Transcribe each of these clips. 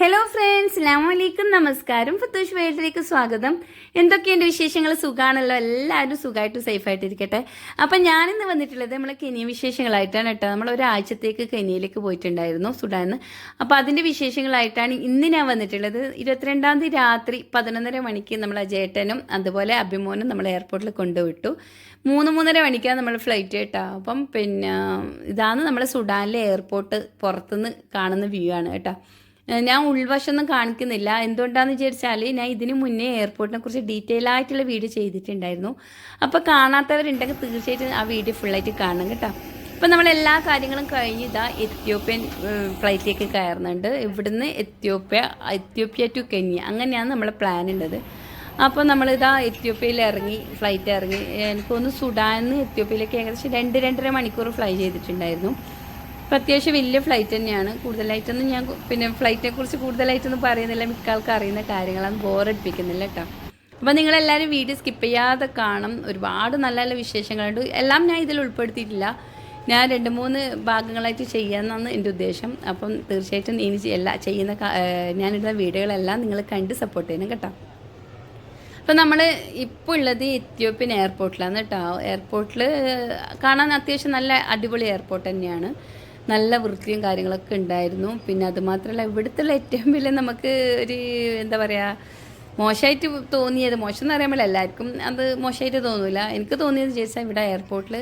Hello friends അലൈക്കും നമസ്കാരം ഫത്തൂഷ് വേൾഡിലേക്ക് സ്വാഗതം. എന്തൊക്കെയുണ്ട് വിശേഷങ്ങൾ? സുഖമാണല്ലോ എല്ലാവരും സുഖമായിട്ട് സേഫായിട്ട് ഇരിക്കട്ടെ അപ്പം ഞാനിന്ന് വന്നിട്ടുള്ളത് നമ്മൾ കെനിയ വിശേഷങ്ങളായിട്ടാണ് കേട്ടോ. നമ്മൾ ഒരാഴ്ചത്തേക്ക് കെനിയയിലേക്ക് പോയിട്ടുണ്ടായിരുന്നു സുഡാന്ന്. അപ്പോൾ അതിന്റെ വിശേഷങ്ങളായിട്ടാണ് ഇന്ന് ഞാൻ വന്നിട്ടുള്ളത്. ഇരുപത്തിരണ്ടാം തീയതി രാത്രി പതിനൊന്നര മണിക്ക് നമ്മൾ അജേട്ടനും അതുപോലെ അഭിമോനും നമ്മൾ എയർപോർട്ടിൽ കൊണ്ടുവിട്ടു. മൂന്ന് മൂന്നര മണിക്കാണ് നമ്മൾ ഫ്ലൈറ്റ് കേട്ടോ. അപ്പം പിന്നെ ഇതാണ് നമ്മൾ സുഡാനിലെ എയർപോർട്ട് പുറത്തുനിന്ന് കാണുന്ന വ്യൂ ആണ് കേട്ടോ. ഞാൻ ഉൾവശമൊന്നും കാണിക്കുന്നില്ല. എന്തുകൊണ്ടാന്ന് വിചാരിച്ചാൽ ഞാൻ ഇതിനു മുന്നേ എയർപോർട്ടിനെ കുറിച്ച് ഡീറ്റെയിൽ ആയിട്ടുള്ള വീഡിയോ ചെയ്തിട്ടുണ്ടായിരുന്നു. അപ്പോൾ കാണാത്തവരുണ്ടെങ്കിൽ തീർച്ചയായിട്ടും ആ വീഡിയോ ഫുള്ളായിട്ട് കാണണം കേട്ടോ. അപ്പോൾ നമ്മൾ എല്ലാ കാര്യങ്ങളും കഴിഞ്ഞ് ഇതാ എത്യോപ്യൻ ഫ്ലൈറ്റിലേക്ക് കയറുന്നുണ്ട്. ഇവിടുന്ന് എത്യോപ്യ എത്യോപ്യ ടു കെന്യ അങ്ങനെയാണ് നമ്മളെ പ്ലാൻ ഉള്ളത്. അപ്പോൾ നമ്മളിതാ എത്യോപ്യയിൽ ഇറങ്ങി ഫ്ലൈറ്റ് ഇറങ്ങി. എനിക്ക് തോന്നുന്നു സുഡാനിൽ എത്യോപ്യയിലേക്ക് ഏകദേശം രണ്ട് രണ്ടര മണിക്കൂർ ഫ്ലൈ ചെയ്തിട്ടുണ്ടായിരുന്നു. അപ്പോൾ അത്യാവശ്യം വലിയ ഫ്ലൈറ്റ് തന്നെയാണ്. കൂടുതലായിട്ടൊന്നും ഞാൻ പിന്നെ ഫ്ലൈറ്റിനെ കുറിച്ച് കൂടുതലായിട്ടൊന്നും പറയുന്നില്ല. മിക്ക ആൾക്കും അറിയുന്ന കാര്യങ്ങളാണ്. ബോറടിപ്പിക്കുന്നില്ല കേട്ടോ. അപ്പോൾ നിങ്ങളെല്ലാവരും വീഡിയോ സ്കിപ്പ് ചെയ്യാതെ കാണും. ഒരുപാട് നല്ല നല്ല വിശേഷങ്ങളുണ്ട്. എല്ലാം ഞാൻ ഇതിൽ ഉൾപ്പെടുത്തിയിട്ടില്ല. ഞാൻ രണ്ട് മൂന്ന് ഭാഗങ്ങളായിട്ട് ചെയ്യാമെന്നാണ് എന്റെ ഉദ്ദേശം. അപ്പം തീർച്ചയായിട്ടും ഇനി എല്ലാ ചെയ്യുന്ന ഞാനിടുന്ന വീഡിയോകളെല്ലാം നിങ്ങൾ കണ്ട് സപ്പോർട്ട് ചെയ്യണം കേട്ടോ. അപ്പം നമ്മൾ ഇപ്പോൾ ഉള്ളത് എത്യോപ്യൻ എയർപോർട്ടിലാണ് കേട്ടോ. എയർപോർട്ടിൽ കാണാൻ അത്യാവശ്യം നല്ല അടിപൊളി എയർപോർട്ട് തന്നെയാണ്. നല്ല വൃത്തിയും കാര്യങ്ങളൊക്കെ ഉണ്ടായിരുന്നു. പിന്നെ അതുമാത്രമല്ല ഇവിടുത്തെ ഏറ്റവും വലിയ നമുക്ക് ഒരു എന്താ പറയുക മോശമായിട്ട് തോന്നിയത് മോശം എന്ന് പറയുമ്പോൾ എല്ലാവർക്കും അത് മോശമായിട്ട് തോന്നില്ല എനിക്ക് തോന്നിയത് ചേച്ചാൽ ഇവിടെ എയർപോർട്ടിൽ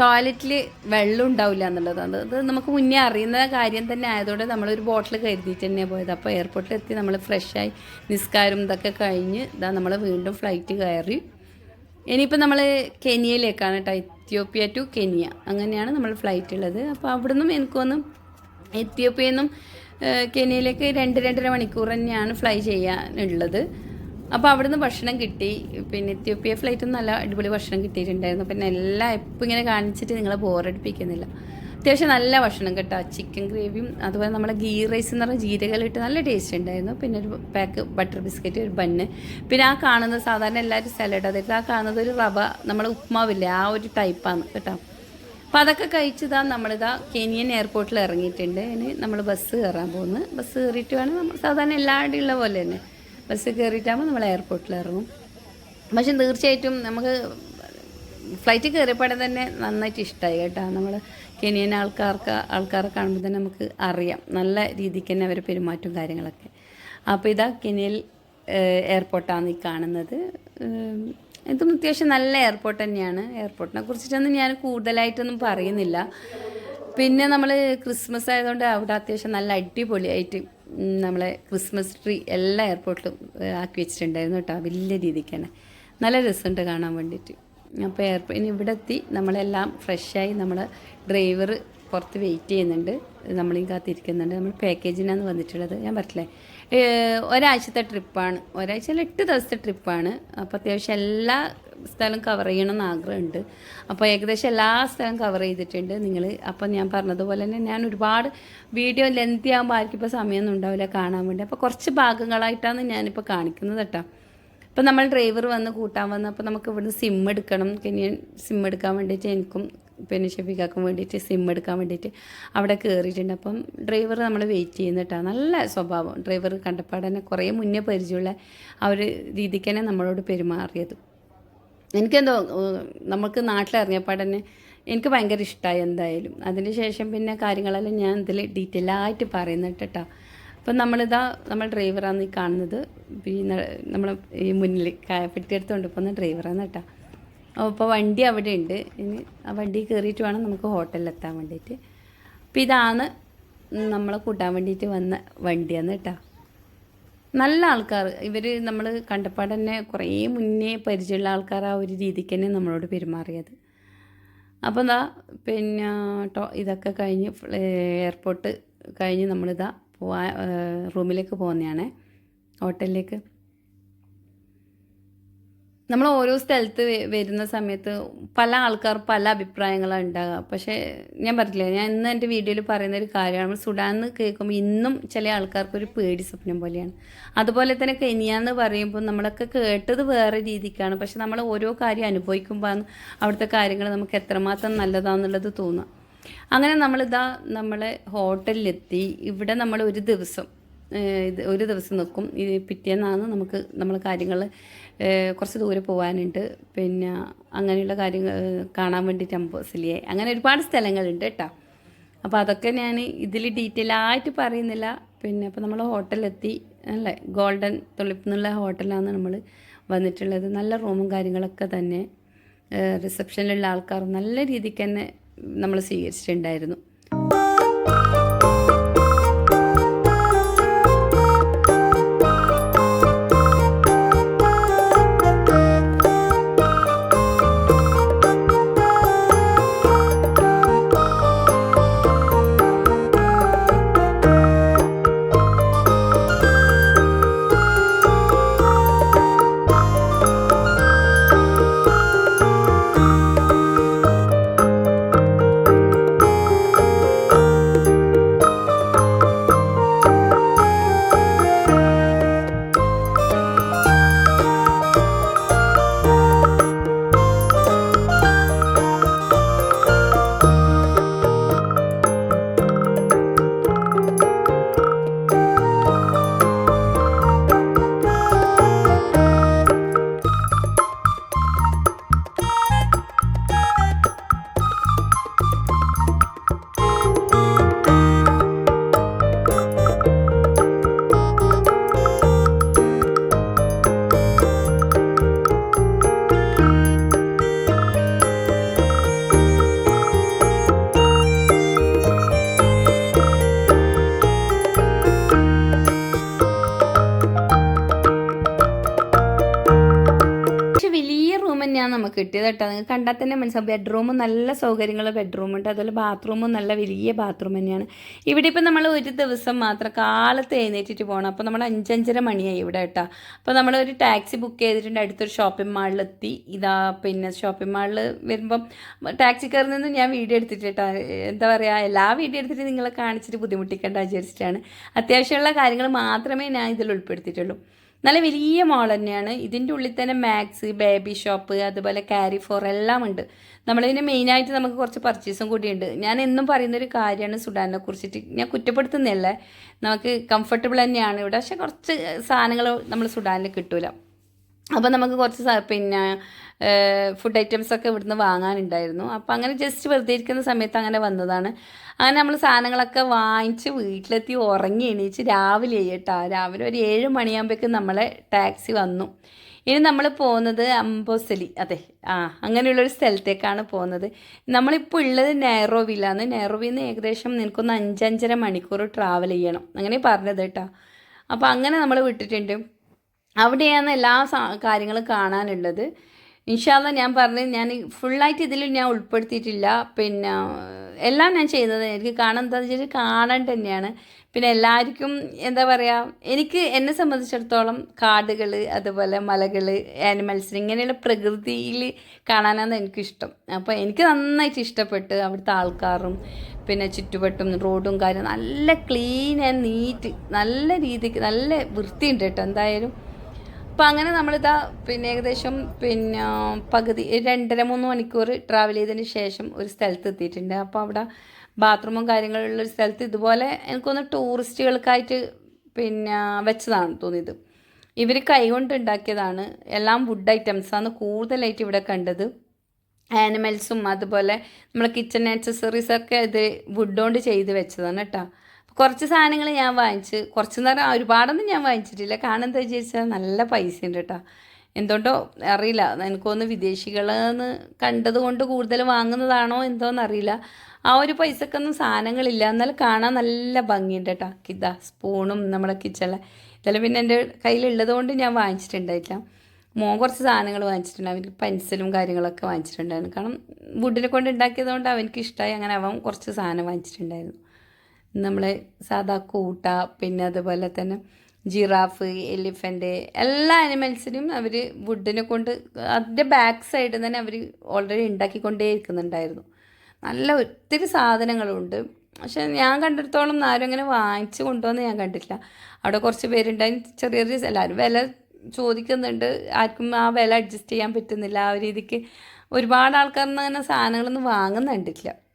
ടോയ്ലറ്റിൽ വെള്ളം ഉണ്ടാവില്ല എന്നുള്ളതാണ് അത് നമുക്ക് മുന്നേ അറിയുന്ന കാര്യം തന്നെ ആയതോടെ നമ്മളൊരു ബോട്ടിൽ കരുതിയിട്ട് തന്നെയാണ് പോയത്. അപ്പോൾ എയർപോർട്ടിൽ എത്തി നമ്മൾ ഫ്രഷായി നിസ്കാരം ഇതൊക്കെ കഴിഞ്ഞ് ഇതാ നമ്മൾ വീണ്ടും ഫ്ലൈറ്റ് കയറി. ഇനിയിപ്പോൾ നമ്മൾ കെനിയയിലേക്കാണ് കേട്ടോ എത്യോപ്യ ടു കെനിയ. അങ്ങനെയാണ് നമ്മൾ ഫ്ലൈറ്റ് ഉള്ളത്. അപ്പോൾ അവിടെ നിന്നും എനിക്കൊന്ന് എത്യോപ്യയിൽ നിന്നും കെനിയയിലേക്ക് രണ്ട് രണ്ടര മണിക്കൂർ തന്നെയാണ് ഫ്ലൈ ചെയ്യാനുള്ളത്. അപ്പോൾ അവിടുന്ന് ഭക്ഷണം കിട്ടി. പിന്നെ എത്യോപ്യ ഫ്ലൈറ്റ് നല്ല അടിപൊളി ഭക്ഷണം കിട്ടിയിട്ടുണ്ടായിരുന്നു. പിന്നെ എല്ലാം എപ്പോൾ ഇങ്ങനെ കാണിച്ചിട്ട് നിങ്ങളെ ബോറടിപ്പിക്കുന്നില്ല അത്യാവശ്യം നല്ല ഭക്ഷണം കേട്ടോ. ചിക്കൻ ഗ്രേവിയും അതുപോലെ നമ്മളെ ഗീ റൈസ് എന്ന് പറഞ്ഞ ജീരകലിട്ട് നല്ല ടേസ്റ്റ് ഉണ്ടായിരുന്നു. പിന്നെ ഒരു പാക്ക് ബട്ടർ ബിസ്ക്കറ്റ് ഒരു ബണ്ണ് പിന്നെ ആ കാണുന്ന സാധാരണ എല്ലാവരും സലാഡ് അതായത് ആ കാണുന്നത് ഒരു റവ നമ്മുടെ ഉപ്മാവില്ലേ ആ ഒരു ടൈപ്പാണ് കേട്ടോ. അപ്പോൾ അതൊക്കെ കഴിച്ചതാ നമ്മളിതാ കെനിയൻ എയർപോർട്ടിൽ ഇറങ്ങിയിട്ടുണ്ട്. ഇനി നമ്മൾ ബസ് കയറാൻ പോകുന്നു. ബസ് കയറിയിട്ട് വേണം നമ്മൾ സാധാരണ എല്ലാവരുടെയും ഉള്ള പോലെ തന്നെ. ബസ് കയറിയിട്ടാകുമ്പോൾ നമ്മൾ എയർപോർട്ടിൽ ഇറങ്ങും. പക്ഷെ തീർച്ചയായിട്ടും നമുക്ക് ഫ്ലൈറ്റ് കയറിയപ്പോഴെ തന്നെ നന്നായിട്ട് ഇഷ്ടമായി കേട്ടോ. നമ്മൾ കെനിയൻ ആൾക്കാർക്ക് ആൾക്കാരെ കാണുമ്പോൾ തന്നെ നമുക്ക് അറിയാം. നല്ല രീതിക്ക് തന്നെ അവരെ പെരുമാറ്റവും കാര്യങ്ങളൊക്കെ. അപ്പോൾ ഇതാ കെനിയൽ എയർപോർട്ടാണ് ഈ കാണുന്നത്. ഇതും അത്യാവശ്യം നല്ല എയർപോർട്ട് തന്നെയാണ്. എയർപോർട്ടിനെ കുറിച്ചിട്ടൊന്നും ഞാൻ കൂടുതലായിട്ടൊന്നും പറയുന്നില്ല. പിന്നെ നമ്മൾ ക്രിസ്മസ് ആയതുകൊണ്ട് അവിടെ അത്യാവശ്യം നല്ല അടിപൊളിയായിട്ട് നമ്മളെ ക്രിസ്മസ് ട്രീ എല്ലാ എയർപോർട്ടിലും ആക്കി വെച്ചിട്ടുണ്ടായിരുന്നു കേട്ടോ. വലിയ രീതിക്ക് തന്നെ. നല്ല രസമുണ്ട് കാണാൻ വേണ്ടിയിട്ട്. അപ്പോൾ ഇനി ഇവിടെ എത്തി. നമ്മളെല്ലാം ഫ്രഷായി നമ്മൾ ഡ്രൈവർ പുറത്ത് വെയിറ്റ് ചെയ്യുന്നുണ്ട്. നമ്മളീ കാത്തിരിക്കുന്നുണ്ട് നമ്മൾ പാക്കേജിനാണ് വന്നിട്ടുള്ളത്. ഞാൻ പറഞ്ഞില്ലേ ഒരാഴ്ചത്തെ ട്രിപ്പാണ് ഒരാഴ്ചയിൽ എട്ട് ദിവസത്തെ ട്രിപ്പാണ് അപ്പോൾ അത്യാവശ്യം എല്ലാ സ്ഥലം കവർ ചെയ്യണമെന്ന് ആഗ്രഹമുണ്ട്. അപ്പോൾ ഏകദേശം എല്ലാ സ്ഥലം കവർ ചെയ്തിട്ടുണ്ട് നിങ്ങൾ. അപ്പോൾ ഞാൻ പറഞ്ഞതുപോലെ തന്നെ ഞാൻ ഒരുപാട് വീഡിയോ ലെങ്തി ആകുമ്പോൾ ആർക്കും ഇപ്പോൾ സമയമൊന്നും ഉണ്ടാവില്ല കാണാൻ വേണ്ടി. അപ്പോൾ കുറച്ച് ഭാഗങ്ങളായിട്ടാണ് ഞാനിപ്പോൾ കാണിക്കുന്നത് കേട്ടോ. അപ്പോൾ നമ്മൾ ഡ്രൈവർ വന്ന് കൂട്ടാൻ വന്ന് അപ്പോൾ നമുക്ക് ഇവിടുന്ന് സിം എടുക്കണം. പിന്നെ സിം എടുക്കാൻ വേണ്ടിയിട്ട് എനിക്കും പിന്നെ ഷെഫിക്കാക്കും വേണ്ടിയിട്ട് സിം എടുക്കാൻ വേണ്ടിയിട്ട് അവിടെ കയറിയിട്ടുണ്ട് അപ്പം ഡ്രൈവർ നമ്മൾ വെയിറ്റ് ചെയ്യുന്ന കേട്ടോ നല്ല സ്വഭാവം. ഡ്രൈവർ കണ്ടപ്പാട് തന്നെ കുറേ മുന്നേ പരിചയമുള്ള ആ ഒരു രീതിക്ക് തന്നെ നമ്മളോട് പെരുമാറിയത്. എനിക്കെന്തോ നമുക്ക് നാട്ടിലിറങ്ങിയപ്പോൾ തന്നെ എനിക്ക് ഭയങ്കര ഇഷ്ടമായി എന്തായാലും. അതിന് ശേഷം പിന്നെ കാര്യങ്ങളെല്ലാം ഞാൻ ഇതിൽ ഡീറ്റെയിൽ ആയിട്ട് പറയുന്നുണ്ട് കേട്ടോ അപ്പം നമ്മളിതാ നമ്മൾ ഡ്രൈവറാണ് ഈ കാണുന്നത്. പിന്നെ നമ്മൾ ഈ മുന്നിൽ പെട്ടിയെടുത്തുകൊണ്ട് പോകുന്ന ഡ്രൈവറാണ് കേട്ടോ. അപ്പോൾ വണ്ടി അവിടെ ഉണ്ട് ഇനി ആ വണ്ടി കയറിയിട്ട് വേണം നമുക്ക് ഹോട്ടലിലെത്താൻ വേണ്ടിയിട്ട്. അപ്പോൾ ഇതാണ് നമ്മളെ കൂട്ടാൻ വേണ്ടിയിട്ട് വന്ന വണ്ടിയാണ് കേട്ടോ. നല്ല ആൾക്കാർ. ഇവർ നമ്മൾ കണ്ടപ്പാട് തന്നെ കുറേ മുന്നേ പരിചയമുള്ള ആൾക്കാർ ആ ഒരു രീതിക്ക് തന്നെ നമ്മളോട് പെരുമാറിയത്. അപ്പോൾ എന്താ പിന്നെ ഇതൊക്കെ കഴിഞ്ഞ് എയർപോർട്ട് കഴിഞ്ഞ് നമ്മളിതാ പോവാ റൂമിലേക്ക് പോകുന്നതാണ് ഹോട്ടലിലേക്ക്. നമ്മൾ ഓരോ സ്ഥലത്ത് വരുന്ന സമയത്ത് പല ആൾക്കാർ പല അഭിപ്രായങ്ങളാണ് ഉണ്ടാകുക പക്ഷേ ഞാൻ പറഞ്ഞില്ല ഞാൻ ഇന്ന് എന്റെ വീഡിയോയിൽ പറയുന്ന ഒരു കാര്യമാണ്. നമ്മൾ സുഡാന്ന് കേൾക്കുമ്പോൾ ഇന്നും ചില ആൾക്കാർക്ക് ഒരു പേടി സ്വപ്നം പോലെയാണ്. അതുപോലെ തന്നെ കെനിയാന്ന് പറയുമ്പോൾ നമ്മളൊക്കെ കേട്ടത് വേറെ രീതിക്കാണ്. പക്ഷെ നമ്മൾ ഓരോ കാര്യം അനുഭവിക്കുമ്പോഴാണ് അവിടുത്തെ കാര്യങ്ങൾ നമുക്ക് എത്രമാത്രം നല്ലതാണെന്നുള്ളത് തോന്നുക. അങ്ങനെ നമ്മളിതാ നമ്മളെ ഹോട്ടലിലെത്തി. ഇവിടെ നമ്മൾ ഒരു ദിവസം ഇത് ഒരു ദിവസം നിൽക്കും ഈ പിറ്റേന്നാണ് നമുക്ക് നമ്മൾ കാര്യങ്ങൾ കുറച്ച് ദൂരെ പോകാനുണ്ട് പിന്നെ അങ്ങനെയുള്ള കാര്യങ്ങൾ കാണാൻ വേണ്ടിയിട്ട് അമ്പോസിലിയെ അങ്ങനെ ഒരുപാട് സ്ഥലങ്ങളുണ്ട് കേട്ടോ. അപ്പോൾ അതൊക്കെ ഞാൻ ഇതിൽ ഡീറ്റെയിൽ ആയിട്ട് പറയുന്നില്ല. പിന്നെ അപ്പോൾ നമ്മൾ ഹോട്ടലിലെത്തി അല്ലേ? ഗോൾഡൻ തുളിപ്പ് എന്നുള്ള ഹോട്ടലാണ് നമ്മൾ വന്നിട്ടുള്ളത്. നല്ല റൂമും കാര്യങ്ങളൊക്കെ തന്നെ. റിസപ്ഷനിലുള്ള ആൾക്കാർ നല്ല രീതിക്ക് തന്നെ നമ്മൾ സ്വീകരിച്ചിട്ടുണ്ടായിരുന്നു. കിട്ടിയത് കേട്ടോ നിങ്ങൾക്ക് കണ്ടാൽ തന്നെ മനസ്സിലാവും. ബെഡ്റൂമും നല്ല സൗകര്യങ്ങളുള്ള ബെഡ്റൂം ഉണ്ട്. അതുപോലെ ബാത്റൂമും നല്ല വലിയ ബാത്റൂം തന്നെയാണ്. ഇവിടെ ഇപ്പം നമ്മൾ ഒരു ദിവസം മാത്രം കാലത്ത് എഴുന്നേറ്റിട്ട് പോകണം അപ്പോൾ നമ്മൾ അഞ്ചഞ്ചര മണിയായി ഇവിടെ കേട്ടോ. അപ്പോൾ നമ്മൾ ഒരു ടാക്സി ബുക്ക് ചെയ്തിട്ടുണ്ട്. അടുത്തൊരു ഷോപ്പിംഗ് മാളിലെത്തി ഇതാ പിന്നെ ഷോപ്പിംഗ് മാളിൽ വരുമ്പം ടാക്സിക്കാരിൽ നിന്ന് ഞാൻ വീഡിയോ എടുത്തിട്ട് കേട്ടോ. എന്താ പറയുക എല്ലാ വീഡിയോ എടുത്തിട്ട് നിങ്ങളെ കാണിച്ചിട്ട് ബുദ്ധിമുട്ടിക്കേണ്ട വിചാരിച്ചിട്ടാണ്. അത്യാവശ്യമുള്ള കാര്യങ്ങൾ മാത്രമേ ഞാൻ ഇതിൽ ഉൾപ്പെടുത്തിയിട്ടുള്ളൂ. നല്ല വലിയ മോൾ തന്നെയാണ്. ഇതിന്റെ ഉള്ളിൽ തന്നെ മാക്സ് ബേബി ഷോപ്പ് അതുപോലെ ക്യാരി ഫോർ എല്ലാം ഉണ്ട്. നമ്മളിതിന് മെയിനായിട്ട് നമുക്ക് കുറച്ച് പർച്ചേസും കൂടിയുണ്ട്. ഞാൻ എന്നും പറയുന്നൊരു കാര്യമാണ് സുഡാനെ കുറിച്ചിട്ട്. ഞാൻ കുറ്റപ്പെടുത്തുന്നില്ല. നമുക്ക് കംഫർട്ടബിൾ തന്നെയാണ് ഇവിടെ. പക്ഷെ കുറച്ച് സാധനങ്ങൾ നമ്മൾ സുഡാനിൽ കിട്ടൂല. അപ്പോൾ നമുക്ക് കുറച്ച് പിന്നെ ഫുഡ് ഐറ്റംസ് ഒക്കെ ഇവിടുന്ന് വാങ്ങാനുണ്ടായിരുന്നു. അപ്പോൾ അങ്ങനെ ജസ്റ്റ് വെറുതെ ഇരിക്കുന്ന സമയത്ത് അങ്ങനെ വന്നതാണ്. അങ്ങനെ നമ്മൾ സാധനങ്ങളൊക്കെ വാങ്ങിച്ച് വീട്ടിലെത്തി ഉറങ്ങി എണീച്ച് രാവിലെ കേട്ടോ രാവിലെ ഒരു ഏഴ് മണിയാകുമ്പോഴേക്കും നമ്മളെ ടാക്സി വന്നു. ഇനി നമ്മൾ പോകുന്നത് അംബോസലി അതെ ആ അങ്ങനെയുള്ളൊരു സ്ഥലത്തേക്കാണ് പോകുന്നത്. നമ്മളിപ്പോൾ ഉള്ളത് നെയറോവിലാണ് നെയറോവിൽ നിന്ന് ഏകദേശം നിനക്കൊന്ന് അഞ്ചഞ്ചര മണിക്കൂർ ട്രാവൽ ചെയ്യണം. അങ്ങനെ പറഞ്ഞത് കേട്ടോ. അപ്പോൾ അങ്ങനെ നമ്മൾ വിട്ടിട്ടുണ്ട്. അവിടെയാണ് എല്ലാ കാര്യങ്ങളും കാണാനുള്ളത്. ഇൻഷാല്ല ഞാൻ പറഞ്ഞത് ഞാൻ ഫുള്ളായിട്ട് ഇതിൽ ഞാൻ ഉൾപ്പെടുത്തിയിട്ടില്ല. പിന്നെ എല്ലാം ഞാൻ ചെയ്യുന്നത് എനിക്ക് കാണാൻ എന്താ വെച്ചാൽ കാണാൻ തന്നെയാണ്. പിന്നെ എല്ലാവർക്കും എന്താ പറയുക എനിക്ക് എന്നെ സംബന്ധിച്ചിടത്തോളം കാടുകൾ അതുപോലെ മലകൾ ആനിമൽസിന് ഇങ്ങനെയുള്ള പ്രകൃതിയിൽ കാണാനാണ് എനിക്കിഷ്ടം. അപ്പോൾ എനിക്ക് നന്നായിട്ട് ഇഷ്ടപ്പെട്ട് അവിടുത്തെ ആൾക്കാരും പിന്നെ ചുറ്റുവട്ടും റോഡും കാര്യം നല്ല ക്ലീൻ ആൻഡ് നീറ്റ് നല്ല രീതിക്ക് നല്ല വൃത്തിയുണ്ട് കേട്ടോ. എന്തായാലും അപ്പം അങ്ങനെ നമ്മളിതാ പിന്നെ ഏകദേശം പിന്നെ പകുതി രണ്ടര മൂന്ന് മണിക്കൂർ ട്രാവൽ ചെയ്തതിന് ശേഷം ഒരു സ്ഥലത്ത് എത്തിയിട്ടുണ്ട്. അപ്പോൾ അവിടെ ബാത്റൂമും കാര്യങ്ങളുള്ള ഒരു സ്ഥലത്ത് ഇതുപോലെ എനിക്കൊന്ന് ടൂറിസ്റ്റുകൾക്കായിട്ട് പിന്നെ വെച്ചതാണ് തോന്നിയത്. ഇവർ കൈകൊണ്ട് ഉണ്ടാക്കിയതാണ്. എല്ലാം വുഡ് ഐറ്റംസാണ് കൂടുതലായിട്ട് ഇവിടെ കണ്ടത്. ആനിമൽസും അതുപോലെ നമ്മളെ കിച്ചൺ ആക്സസറീസൊക്കെ ഇത് വുഡ് കൊണ്ട് ചെയ്ത് വെച്ചതാണ് കേട്ടോ. കുറച്ച് സാധനങ്ങൾ ഞാൻ വാങ്ങിച്ച് കുറച്ച് നേരം ഒരുപാടൊന്നും ഞാൻ വാങ്ങിച്ചിട്ടില്ല. കാരണം എന്താ വിചാരിച്ചാൽ നല്ല പൈസ ഉണ്ട് കേട്ടോ. എന്തുകൊണ്ടോ അറിയില്ല. എനിക്കൊന്ന് വിദേശികളെന്ന് കണ്ടത് കൊണ്ട് കൂടുതൽ വാങ്ങുന്നതാണോ എന്തോന്ന് അറിയില്ല. ആ ഒരു പൈസക്കൊന്നും സാധനങ്ങളില്ല. എന്നാൽ കാണാൻ നല്ല ഭംഗിയുണ്ട് കേട്ടോ. ഇതാ സ്പൂണും നമ്മുടെ കിച്ചണിലെ. ഇതെല്ലാം പിന്നെ എന്റെ കയ്യിലുള്ളത് കൊണ്ട് ഞാൻ വാങ്ങിച്ചിട്ടുണ്ടായിട്ടില്ല. മോൻ കുറച്ച് സാധനങ്ങൾ വാങ്ങിച്ചിട്ടുണ്ട്. അവന് പെൻസിലും കാര്യങ്ങളൊക്കെ വാങ്ങിച്ചിട്ടുണ്ടായിരുന്നു. കാരണം വുഡിനെ കൊണ്ട് ഉണ്ടാക്കിയത് കൊണ്ട് അവനക്ക് ഇഷ്ടമായി അങ്ങനെ അവൻ കുറച്ച് സാധനം വാങ്ങിച്ചിട്ടുണ്ടായിരുന്നു. നമ്മളെ സാധാ കൂട്ട പിന്നെ അതുപോലെ തന്നെ ജിറാഫ് എലിഫന്റ് എല്ലാ അനിമൽസിനും അവർ വുഡിനെ കൊണ്ട് അതിന്റെ ബാക്ക് സൈഡിൽ തന്നെ അവർ ഓൾറെഡി ഉണ്ടാക്കിക്കൊണ്ടേ ഇരിക്കുന്നുണ്ടായിരുന്നു. നല്ല ഒത്തിരി സാധനങ്ങളുണ്ട്. പക്ഷെ ഞാൻ കണ്ടിടത്തോളം ആരും അങ്ങനെ വാങ്ങിച്ച് കൊണ്ടുവന്ന് ഞാൻ കണ്ടിട്ടില്ല. അവിടെ കുറച്ച് പേരുണ്ടായി. ചെറിയ ചെറിയ എല്ലാവരും വില ചോദിക്കുന്നുണ്ട്. ആർക്കും ആ വില അഡ്ജസ്റ്റ് ചെയ്യാൻ പറ്റുന്നില്ല. ആ രീതിക്ക് ഒരുപാട് ആൾക്കാരൊന്നും അങ്ങനെ സാധനങ്ങളൊന്നും വാങ്ങുന്ന കണ്ടിട്ടില്ല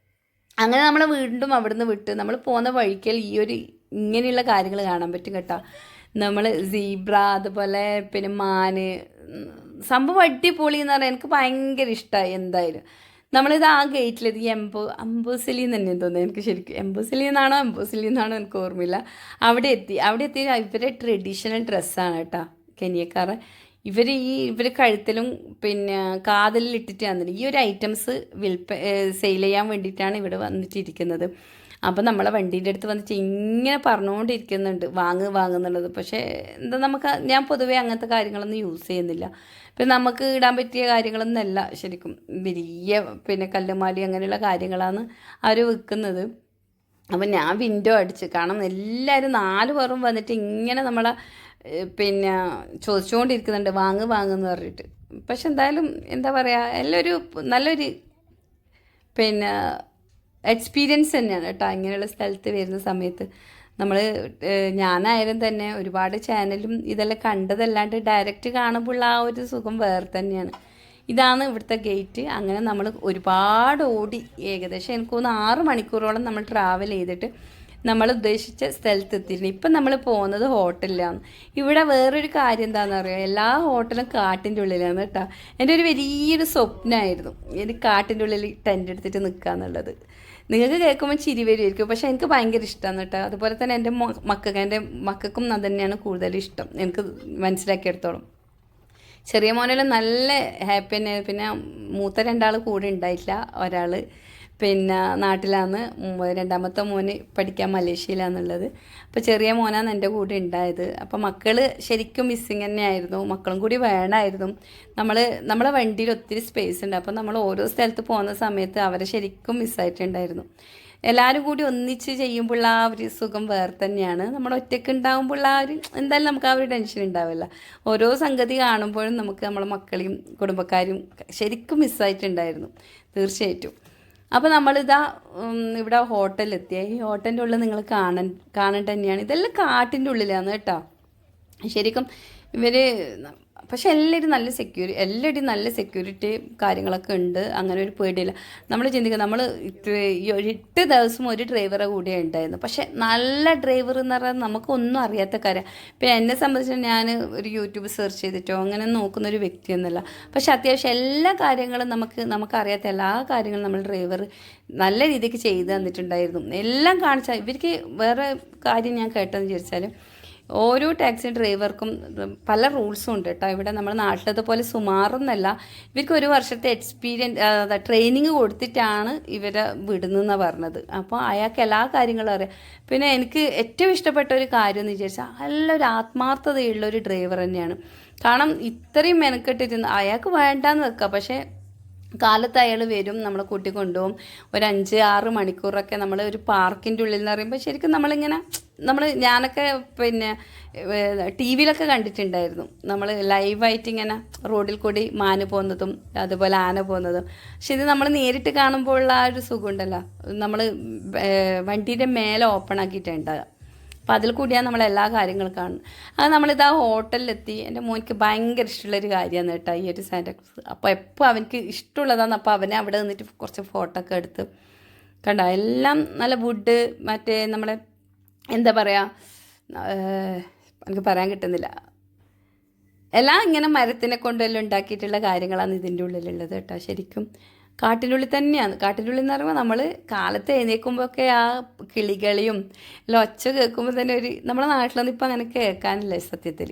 അങ്ങനെ നമ്മൾ വീണ്ടും അവിടുന്ന് വിട്ട് നമ്മൾ പോകുന്ന വഴിക്കൽ ഈ ഒരു ഇങ്ങനെയുള്ള കാര്യങ്ങൾ കാണാൻ പറ്റും കേട്ടോ. നമ്മൾ സീബ്ര അതുപോലെ പിന്നെ മാന് സംഭവം അടിപൊളി എന്ന് പറഞ്ഞാൽ എനിക്ക് ഭയങ്കര ഇഷ്ടമായി എന്തായാലും. നമ്മളിത് ആ ഗേറ്റിലെത്തി. എംബോ അംബോസിലി തന്നെ തോന്നുന്നു എനിക്ക് ശരിക്കും. എംബോസിലി എന്നാണോ എംബോസിലി എന്നാണോ എനിക്ക് ഓർമ്മയില്ല. അവിടെ എത്തി. അവിടെ എത്തി ഇവരെ ട്രഡീഷണൽ ഡ്രസ്സാണ് കേട്ടോ. കെനിയക്കാരെ ഇവർ ഈ ഇവർ കഴുത്തിലും പിന്നെ കാതിലും ഇട്ടിട്ട് വന്നിട്ട് ഈ ഒരു ഐറ്റംസ് വിൽപ്പ സെയിൽ ചെയ്യാൻ വേണ്ടിയിട്ടാണ് ഇവിടെ വന്നിട്ടിരിക്കുന്നത്. അപ്പം നമ്മളെ വണ്ടീന്റെ അടുത്ത് വന്നിട്ട് ഇങ്ങനെ പറഞ്ഞുകൊണ്ടിരിക്കുന്നുണ്ട് വാങ്ങ് വാങ്ങുന്നുള്ളത് പക്ഷേ എന്താ നമുക്ക് ഞാൻ പൊതുവേ അങ്ങനത്തെ കാര്യങ്ങളൊന്നും യൂസ് ചെയ്യുന്നില്ല. പിന്നെ നമുക്ക് ഇടാൻ പറ്റിയ കാര്യങ്ങളൊന്നുമല്ല ശരിക്കും വലിയ പിന്നെ കല്ലുമാലി അങ്ങനെയുള്ള കാര്യങ്ങളാണ് അവർ വിൽക്കുന്നത്. അപ്പം ഞാൻ വിൻഡോ അടിച്ച് കാരണം എല്ലാവരും നാല് പേരും വന്നിട്ട് ഇങ്ങനെ നമ്മളെ പിന്നെ ചോദിച്ചുകൊണ്ടിരിക്കുന്നുണ്ട് വാങ്ങ് വാങ്ങുന്ന് പറഞ്ഞിട്ട്. പക്ഷെ എന്തായാലും എന്താ പറയുക എല്ലാം ഒരു നല്ലൊരു പിന്നെ എക്സ്പീരിയൻസ് തന്നെയാണ് കേട്ടോ. ഇങ്ങനെയുള്ള സ്ഥലത്ത് വരുന്ന സമയത്ത് നമ്മൾ ഞാനായാലും തന്നെ ഒരുപാട് ചാനലും ഇതെല്ലാം കണ്ടതല്ലാണ്ട് ഡയറക്റ്റ് കാണുമ്പോൾ ആ ഒരു സുഖം വേറെ തന്നെയാണ്. ഇതാണ് ഇവിടുത്തെ ഗേറ്റ്. അങ്ങനെ നമ്മൾ ഒരുപാട് ഓടി ഏകദേശം എനിക്ക് തോന്നുന്നു ആറ് മണിക്കൂറോളം നമ്മൾ ട്രാവൽ ചെയ്തിട്ട് നമ്മൾ ഉദ്ദേശിച്ച സ്ഥലത്ത് എത്തിയിരുന്നു ഇപ്പം നമ്മൾ പോകുന്നത് ഹോട്ടലിലാണ്. ഇവിടെ വേറൊരു കാര്യം എന്താണെന്ന് അറിയാം? എല്ലാ ഹോട്ടലും കാട്ടിന്റെ ഉള്ളിലാണ് കേട്ടോ. എന്റെ ഒരു വലിയൊരു സ്വപ്നമായിരുന്നു എനിക്ക് കാട്ടിന്റെ ഉള്ളിൽ ടെന്റ് എടുത്തിട്ട് നിൽക്കുക എന്നുള്ളത്. നിങ്ങൾക്ക് കേൾക്കുമ്പോൾ ചിരി വരുമായിരിക്കും. പക്ഷേ എനിക്ക് ഭയങ്കര ഇഷ്ടമാണ് കേട്ടോ. അതുപോലെ തന്നെ എന്റെ മക്കൾക്ക് എന്റെ മക്കൾക്കും അത് തന്നെയാണ് കൂടുതൽ ഇഷ്ടം. എനിക്ക് മനസ്സിലാക്കിയെടുത്തോളം. ചെറിയ മോനെല്ലാം നല്ല ഹാപ്പി തന്നെ പിന്നെ മൂത്ത രണ്ടാൾ കൂടെ ഉണ്ടായിട്ടില്ല. ഒരാൾ പിന്നെ നാട്ടിലാണ് രണ്ടാമത്തെ മോന് പഠിക്കാൻ മലേഷ്യയിലാണുള്ളത്. അപ്പോൾ ചെറിയ മോനാണ് എന്റെ കൂടെ ഉണ്ടായത്. അപ്പോൾ മക്കൾ ശരിക്കും മിസ്സിങ് തന്നെയായിരുന്നു. മക്കളും കൂടി വേണമായിരുന്നു. നമ്മൾ നമ്മളെ വണ്ടിയിൽ ഒത്തിരി സ്പേസ് ഉണ്ട്. അപ്പോൾ നമ്മൾ ഓരോ സ്ഥലത്ത് പോകുന്ന സമയത്ത് അവരെ ശരിക്കും മിസ്സായിട്ടുണ്ടായിരുന്നു എല്ലാവരും കൂടി ഒന്നിച്ച് ചെയ്യുമ്പോൾ ആ ഒരു സുഖം വേറെ തന്നെയാണ്. നമ്മൾ ഒറ്റയ്ക്ക് ഉണ്ടാകുമ്പോൾ ആ ഒരു എന്തായാലും നമുക്ക് ആ ഒരു ടെൻഷൻ ഉണ്ടാവില്ല. ഓരോ സംഗതി കാണുമ്പോഴും നമുക്ക് നമ്മളെ മക്കളെയും കുടുംബക്കാരും ശരിക്കും മിസ്സായിട്ടുണ്ടായിരുന്നു തീർച്ചയായിട്ടും. അപ്പോൾ നമ്മളിതാ ഇവിടെ ഹോട്ടലെത്തിയ ഈ ഹോട്ടലിന്റെ ഉള്ളിൽ നിങ്ങൾ കാണാൻ കാണേണ്ട തന്നെയാണ്. ഇതെല്ലാം കാട്ടിന്റെ ഉള്ളിലാണ് കേട്ടോ. ശരിക്കും ഇവർ പക്ഷെ എല്ലാവരും നല്ല സെക്യൂരി എല്ലാവരുടെയും നല്ല സെക്യൂരിറ്റി കാര്യങ്ങളൊക്കെ ഉണ്ട്. അങ്ങനെ ഒരു പേടിയില്ല. നമ്മൾ ചിന്തിക്കുക നമ്മൾ എട്ട് ദിവസം ഒരു ഡ്രൈവറെ കൂടെ ഉണ്ടായിരുന്നു. പക്ഷെ നല്ല ഡ്രൈവർ എന്ന് പറഞ്ഞാൽ നമുക്കൊന്നും അറിയാത്ത കാര്യം. ഇപ്പം എന്നെ സംബന്ധിച്ച് ഞാൻ ഒരു യൂട്യൂബ് സെർച്ച് ചെയ്തിട്ടോ അങ്ങനെ നോക്കുന്ന ഒരു വ്യക്തിയൊന്നുമല്ല. പക്ഷെ അത്യാവശ്യം എല്ലാ കാര്യങ്ങളും നമുക്ക് നമുക്കറിയാത്ത എല്ലാ കാര്യങ്ങളും നമ്മൾ ഡ്രൈവർ നല്ല രീതിക്ക് ചെയ്ത് തന്നിട്ടുണ്ടായിരുന്നു. എല്ലാം കാണിച്ചാൽ ഇവർക്ക് വേറെ കാര്യം ഞാൻ കേട്ടതെന്ന് വിചാരിച്ചാൽ ഓരോ ടാക്സി ഡ്രൈവർക്കും പല റൂൾസും ഉണ്ട് കേട്ടോ. ഇവിടെ നമ്മുടെ നാട്ടിലത്തെ പോലെ സുമാറൊന്നല്ല. ഇവർക്ക് ഒരു വർഷത്തെ എക്സ്പീരിയൻസ് ട്രെയിനിങ് കൊടുത്തിട്ടാണ് ഇവരെ വിടുന്നതെന്നാണ് പറഞ്ഞത്. അപ്പോൾ അയാൾക്ക് എല്ലാ കാര്യങ്ങളും അറിയാം. പിന്നെ എനിക്ക് ഏറ്റവും ഇഷ്ടപ്പെട്ട ഒരു കാര്യം എന്ന് വിചാരിച്ചാൽ നല്ലൊരു ആത്മാർത്ഥതയുള്ള ഒരു ഡ്രൈവർ തന്നെയാണ്. കാരണം ഇത്രയും മെനക്കെട്ടിരുന്ന് അയാൾക്ക് വേണ്ടാന്ന് വെക്കുക പക്ഷേ കാലത്ത് അയാൾ വരും നമ്മളെ കൂട്ടിക്കൊണ്ടുപോകും. ഒരു അഞ്ച് ആറ് മണിക്കൂറൊക്കെ നമ്മൾ ഒരു പാർക്കിന്റെ ഉള്ളിൽ എന്ന് പറയുമ്പോൾ ശരിക്കും നമ്മളിങ്ങനെ നമ്മൾ ഞാനൊക്കെ പിന്നെ ടി വിയിലൊക്കെ കണ്ടിട്ടുണ്ടായിരുന്നു. നമ്മൾ ലൈവായിട്ട് ഇങ്ങനെ റോഡിൽ കൂടി മാന് പോകുന്നതും അതുപോലെ ആന പോകുന്നതും. പക്ഷെ ഇത് നമ്മൾ നേരിട്ട് കാണുമ്പോഴുള്ള ആ ഒരു സുഖമുണ്ടല്ലോ നമ്മൾ വണ്ടീന്റെ മേലെ ഓപ്പൺ ആക്കിയിട്ടുണ്ടാകുക അപ്പം അതിൽ കൂടിയാണ് നമ്മൾ എല്ലാ കാര്യങ്ങളും കാണുന്നത്. അത് നമ്മളിത് ആ ഹോട്ടലിലെത്തി. എന്റെ മോനിക്ക് ഭയങ്കര ഇഷ്ടമുള്ളൊരു കാര്യമാണ് കേട്ടോ ഈ ഒരു സാൻഡക്സ് അപ്പോൾ എപ്പോൾ അവനക്ക് ഇഷ്ടമുള്ളതാണ് അപ്പോൾ അവനെ അവിടെ നിന്നിട്ട് കുറച്ച് ഫോട്ടോ ഒക്കെ എടുത്ത് കണ്ട. എല്ലാം നല്ല വുഡ് മറ്റേ നമ്മളെ എന്താ പറയുക എനിക്ക് പറയാൻ കിട്ടുന്നില്ല. എല്ലാം ഇങ്ങനെ മരത്തിനെ കൊണ്ടെല്ലാം ഉണ്ടാക്കിയിട്ടുള്ള കാര്യങ്ങളാണ് ഇതിന്റെ ഉള്ളിലുള്ളത് കേട്ടോ ശരിക്കും. കാട്ടിന്റെ ഉള്ളിൽ തന്നെയാണ്. കാട്ടിനുള്ളിൽ എന്ന് പറയുമ്പോൾ നമ്മൾ കാലത്ത് എഴുന്നേൽക്കുമ്പോഴൊക്കെ ആ കിളികളിയും എല്ലാം ഒച്ച കേൾക്കുമ്പോൾ തന്നെ ഒരു നമ്മുടെ നാട്ടിലൊന്നും ഇപ്പം അങ്ങനെ കേൾക്കാനില്ല സത്യത്തിൽ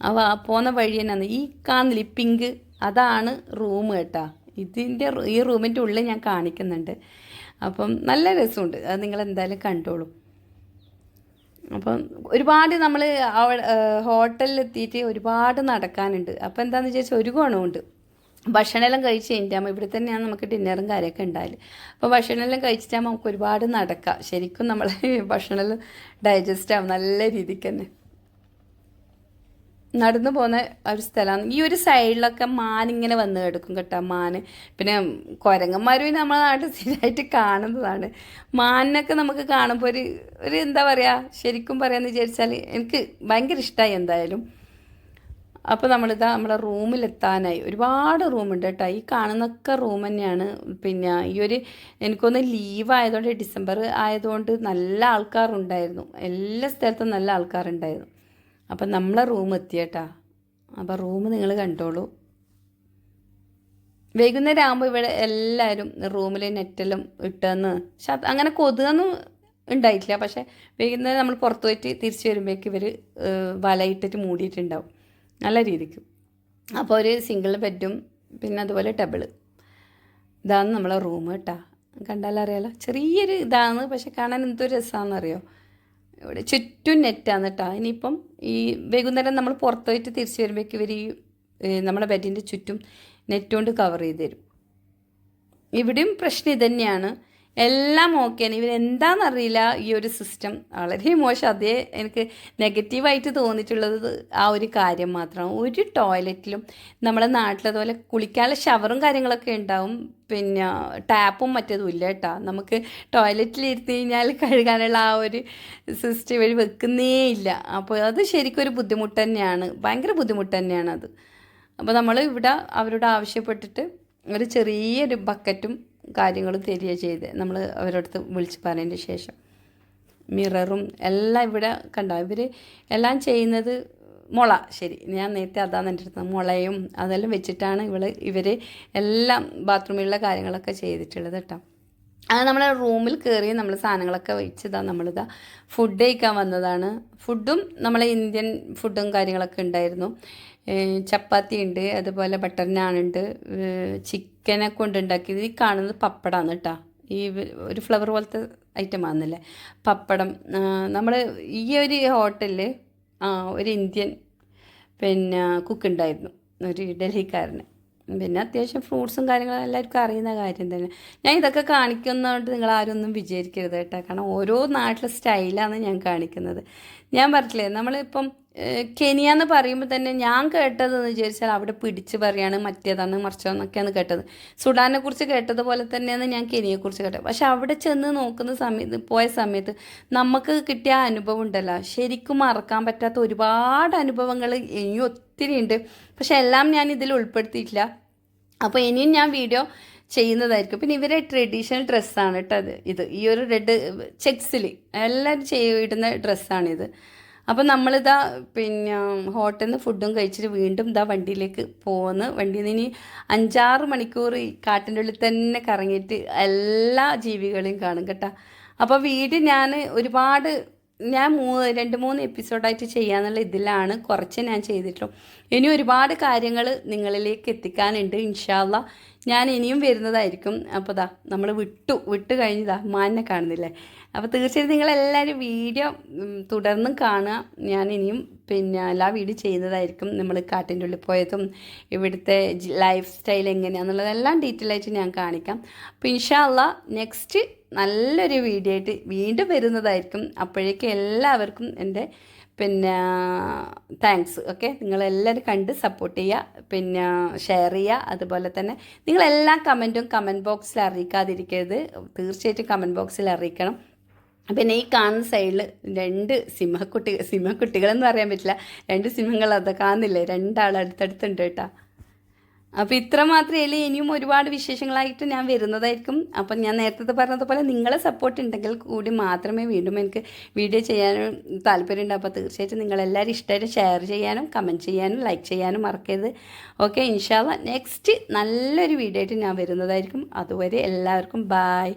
അവ പോകുന്ന വഴി തന്നെയാണ്. ഈ കാണുന്നില്ല പിങ്ക്? അതാണ് റൂം കേട്ടോ. ഇതിന്റെ ഈ റൂമിന്റെ ഉള്ളിൽ ഞാൻ കാണിക്കുന്നുണ്ട്. അപ്പം നല്ല രസമുണ്ട്. അത് നിങ്ങൾ എന്തായാലും കണ്ടോളൂ. അപ്പം ഒരുപാട് നമ്മൾ ഹോട്ടലിൽ എത്തിയിട്ട് ഒരുപാട് നടക്കാനുണ്ട്. അപ്പം എന്താണെന്ന് വിചാരിച്ചാൽ ഒരു ഗുണമുണ്ട് ഭക്ഷണമെല്ലാം കഴിച്ച് കഴിഞ്ഞിട്ടാകുമ്പോൾ ഇവിടെ തന്നെയാണ് നമുക്ക് ഡിന്നറും കാര്യമൊക്കെ ഉണ്ടായത് അപ്പോൾ ഭക്ഷണമെല്ലാം കഴിച്ചിട്ടാകുമ്പോൾ നമുക്ക് ഒരുപാട് നടക്കാം. ശരിക്കും നമ്മൾ ഭക്ഷണമെല്ലാം ഡൈജസ്റ്റ് ആവും നല്ല രീതിക്ക് തന്നെ. നടന്നു പോകുന്ന ഒരു സ്ഥലമാണ്. ഈ ഒരു സൈഡിലൊക്കെ മാൻ ഇങ്ങനെ വന്ന് കിടക്കും കേട്ടോ മാന്. പിന്നെ കുരങ്ങന്മാരും നമ്മളെ നാട്ടിൽ സ്ഥിരമായിട്ട് കാണുന്നതാണ്. മാനിനൊക്കെ നമുക്ക് കാണുമ്പോൾ ഒരു ഒരു എന്താ പറയുക ശരിക്കും പറയാമെന്ന് വിചാരിച്ചാൽ എനിക്ക് ഭയങ്കര ഇഷ്ടമായി എന്തായാലും. അപ്പോൾ നമ്മളിതാ നമ്മളെ റൂമിലെത്താനായി. ഒരുപാട് റൂമുണ്ട് കേട്ടോ. ഈ കാണുന്നൊക്കെ റൂം തന്നെയാണ്. പിന്നെ ഈ ഒരു എനിക്കൊന്ന് ലീവ് ആയതുകൊണ്ട് ഡിസംബർ ആയതുകൊണ്ട് നല്ല ആൾക്കാരുണ്ടായിരുന്നു. എല്ലാ സ്ഥലത്തും നല്ല ആൾക്കാരുണ്ടായിരുന്നു. അപ്പം നമ്മളെ റൂം എത്തിയേട്ടാ അപ്പോൾ റൂം നിങ്ങൾ കണ്ടോളൂ. വൈകുന്നേരം ആകുമ്പോൾ ഇവിടെ എല്ലാവരും റൂമിൽ നെറ്റെല്ലാം ഇട്ടെന്ന്. അങ്ങനെ കൊതുകൊന്നും ഉണ്ടായിട്ടില്ല. പക്ഷേ വൈകുന്നേരം നമ്മൾ പുറത്ത് പോയിട്ട് തിരിച്ച് വരുമ്പോഴേക്ക് ഇവർ വലയിട്ടിട്ട് മൂടിയിട്ടുണ്ടാവും. നല്ല രീതിക്ക്. അപ്പോൾ ഒരു സിംഗിൾ ബെഡും പിന്നെ അതുപോലെ ടബിൾ ഇതാണ് നമ്മളെ റൂം കേട്ടോ കണ്ടാലറിയാലോ ചെറിയൊരു ഇതാണ് പക്ഷെ കാണാൻ എന്തൊരു രസമാണെന്നറിയോ ഇവിടെ ചുറ്റും നെറ്റാണ് കേട്ടോ ഇനിയിപ്പം ഈ വൈകുന്നേരം നമ്മൾ പുറത്ത് പോയിട്ട് തിരിച്ച് വരുമ്പോഴേക്ക് ഇവർ ഈ നമ്മുടെ ബെഡിന്റെ ചുറ്റും നെറ്റ് കൊണ്ട് കവർ ചെയ്ത് തരും. ഇവിടെയും പ്രശ്നം ഇതന്നെയാണ്. എല്ലാം ഓക്കെയാണ് ഇവർ എന്താണെന്നറിയില്ല ഈ ഒരു സിസ്റ്റം വളരെ മോശം. അതേ എനിക്ക് നെഗറ്റീവായിട്ട് തോന്നിയിട്ടുള്ളത് ആ ഒരു കാര്യം മാത്രമാണ്. ഒരു ടോയ്ലറ്റിലും നമ്മുടെ നാട്ടിലതുപോലെ കുളിക്കാനുള്ള ഷവറും കാര്യങ്ങളൊക്കെ ഉണ്ടാവും. പിന്നെ ടാപ്പും മറ്റതും ഇല്ല കേട്ടോ. നമുക്ക് ടോയ്ലറ്റിൽ ഇരുത്തി കഴിഞ്ഞാൽ കഴുകാനുള്ള ആ ഒരു സിസ്റ്റം ഇവർ വെക്കുന്നേ ഇല്ല. അപ്പോൾ അത് ശരിക്കും ഒരു ബുദ്ധിമുട്ട് തന്നെയാണ്. ഭയങ്കര ബുദ്ധിമുട്ട് തന്നെയാണ് അത്. അപ്പോൾ നമ്മൾ ഇവിടെ അവരോട് ആവശ്യപ്പെട്ടിട്ട് ഒരു ചെറിയൊരു ബക്കറ്റും കാര്യങ്ങളും തരിക ചെയ്ത് നമ്മൾ അവരടുത്ത് വിളിച്ച് പറഞ്ഞതിന് ശേഷം. മിററും എല്ലാം ഇവിടെ കണ്ട? ഇവർ എല്ലാം ചെയ്യുന്നത് മുള. ശരി ഞാൻ നേരത്തെ അതാണ് എന്റെ അടുത്ത് മുളയും അതെല്ലാം വെച്ചിട്ടാണ് ഇവൾ ഇവർ എല്ലാം ബാത്റൂമിലുള്ള കാര്യങ്ങളൊക്കെ ചെയ്തിട്ടുള്ളത് കേട്ടോ. അത് നമ്മളെ റൂമിൽ കയറി നമ്മൾ സാധനങ്ങളൊക്കെ വെച്ചതാണ് നമ്മളിതാ ഫുഡ് കഴിക്കാൻ വന്നതാണ്. ഫുഡും നമ്മളെ ഇന്ത്യൻ ഫുഡും കാര്യങ്ങളൊക്കെ ഉണ്ടായിരുന്നു. ചപ്പാത്തി ഉണ്ട് അതുപോലെ ബട്ടർ നാണുണ്ട് ചിക്കനെ കൊണ്ട് ഉണ്ടാക്കിയത് ഈ കാണുന്നത് പപ്പടമാണ് കേട്ടോ ഈ ഒരു ഫ്ലവർ പോലത്തെ ഐറ്റം ആണെന്നല്ലേ പപ്പടം. നമ്മൾ ഈ ഒരു ഹോട്ടലിൽ ഒരു ഇന്ത്യൻ പിന്നെ കുക്ക് ഉണ്ടായിരുന്നു ഒരു ഡൽഹിക്കാരന്. പിന്നെ അത്യാവശ്യം ഫ്രൂട്ട്സും കാര്യങ്ങളും എല്ലാവർക്കും അറിയുന്ന കാര്യം തന്നെ. ഞാൻ ഇതൊക്കെ കാണിക്കുന്നതുകൊണ്ട് നിങ്ങൾ ആരും ഒന്നും വിചാരിക്കരുത് കേട്ടോ. കാരണം ഓരോ നാട്ടിലെ സ്റ്റൈലാണ് ഞാൻ കാണിക്കുന്നത്. ഞാൻ പറഞ്ഞില്ലേ നമ്മളിപ്പം കെനിയ എന്ന് പറയുമ്പോൾ തന്നെ ഞാൻ കേട്ടതെന്ന് വിചാരിച്ചാൽ അവിടെ പിടിച്ച് പറയാണ് മറ്റേതാണ് മറിച്ചതെന്നൊക്കെയാണ് കേട്ടത്. സുഡാനെ കുറിച്ച് കേട്ടതുപോലെ തന്നെയാണ് ഞാൻ കെനിയെക്കുറിച്ച് കേട്ടത്. പക്ഷെ അവിടെ ചെന്ന് നോക്കുന്ന സമയത്ത് പോയ സമയത്ത് നമുക്ക് കിട്ടിയ അനുഭവം ഉണ്ടല്ലോ. ശരിക്കും മറക്കാൻ പറ്റാത്ത ഒരുപാട് അനുഭവങ്ങൾ ഇനി ഒത്തിരി ഉണ്ട് പക്ഷെ എല്ലാം ഞാൻ ഇതിൽ ഉൾപ്പെടുത്തിയിട്ടില്ല. അപ്പോൾ ഇനിയും ഞാൻ വീഡിയോ ചെയ്യുന്നതായിരിക്കും. പിന്നെ ഇവരെ ട്രഡീഷണൽ ഡ്രസ്സാണ് കേട്ടോ അത് ഇത് ഈ ഒരു റെഡ് ചെക്സിൽ എല്ലാവരും ചെയ്തിടുന്ന ഡ്രസ്സാണിത് അപ്പോൾ നമ്മളിതാ പിന്നെ ഹോട്ടലിൽ നിന്ന് ഫുഡും കഴിച്ചിട്ട് വീണ്ടും ഇതാ വണ്ടിയിലേക്ക് പോകുന്നു വണ്ടിയിൽ നിന്ന് ഇനി അഞ്ചാറ് മണിക്കൂർ കാട്ടിന്റെ ഉള്ളിൽ തന്നെ കറങ്ങിയിട്ട് എല്ലാ ജീവികളെയും കാണും കേട്ടോ. അപ്പോൾ വീട് ഞാൻ ഒരുപാട് ഞാൻ മൂ രണ്ട് മൂന്ന് എപ്പിസോഡായിട്ട് ചെയ്യാന്നുള്ള ഇതിലാണ് കുറച്ച് ഞാൻ ചെയ്തിട്ടുള്ളൂ. ഇനി ഒരുപാട് കാര്യങ്ങൾ നിങ്ങളിലേക്ക് എത്തിക്കാനുണ്ട് ഇൻഷാല്ല ഞാൻ ഇനിയും വരുന്നതായിരിക്കും. അപ്പോൾ ദാ നമ്മൾ വിട്ടു. വിട്ട് കഴിഞ്ഞതാ മാനിനെ കാണുന്നില്ലേ? അപ്പോൾ തീർച്ചയായും നിങ്ങളെല്ലാവരും വീഡിയോ തുടർന്നും കാണുക. ഞാൻ ഇനിയും പിന്നെ എല്ലാ വീഡിയോ ചെയ്യുന്നതായിരിക്കും നമ്മൾ കാട്ടിന്റെ ഉള്ളിൽ പോയതും ഇവിടുത്തെ ലൈഫ് സ്റ്റൈൽ എങ്ങനെയാണെന്നുള്ളതെല്ലാം ഡീറ്റെയിൽ ആയിട്ട് ഞാൻ കാണിക്കാം. അപ്പോൾ ഇൻഷാല്ല നെക്സ്റ്റ് നല്ലൊരു വീഡിയോ ആയിട്ട് വീണ്ടും വരുന്നതായിരിക്കും. അപ്പോഴേക്കും എല്ലാവർക്കും എന്റെ പിന്നെ താങ്ക്സ് ഓക്കെ നിങ്ങളെല്ലാവരും കണ്ട് സപ്പോർട്ട് ചെയ്യുക പിന്നെ ഷെയർ ചെയ്യുക. അതുപോലെ തന്നെ നിങ്ങളെല്ലാ കമന്റും കമന്റ് ബോക്സിൽ അറിയിക്കാതിരിക്കരുത്. തീർച്ചയായിട്ടും കമന്റ് ബോക്സിൽ അറിയിക്കണം. പിന്നെ ഈ കാണുന്ന സൈഡിൽ രണ്ട് സിംഹക്കുട്ടി സിംഹക്കുട്ടികളെന്ന് പറയാൻ പറ്റില്ല. രണ്ട് സിംഹങ്ങൾ അത് കാണുന്നില്ലേ? രണ്ടാൾ അടുത്തടുത്തുണ്ട് കേട്ടോ. അപ്പോൾ ഇത്ര മാത്രമേ ഉള്ളൂ. ഇനിയും ഒരുപാട് വിശേഷങ്ങളായിട്ട് ഞാൻ വരുന്നതായിരിക്കും. അപ്പം ഞാൻ നേരത്തെ പറഞ്ഞതുപോലെ നിങ്ങളെ സപ്പോർട്ട് ഉണ്ടെങ്കിൽ കൂടി മാത്രമേ വീണ്ടും എനിക്ക് വീഡിയോ ചെയ്യാനും താല്പര്യമുണ്ട് അപ്പോൾ തീർച്ചയായിട്ടും നിങ്ങളെല്ലാവരും ഇഷ്ടമായിട്ട് ഷെയർ ചെയ്യാനും കമന്റ് ചെയ്യാനും ലൈക്ക് ചെയ്യാനും മറക്കരുത്. ഓക്കെ ഇൻഷാല്ല നെക്സ്റ്റ് നല്ലൊരു വീഡിയോ ആയിട്ട് ഞാൻ വരുന്നതായിരിക്കും. അതുവരെ എല്ലാവർക്കും ബായ്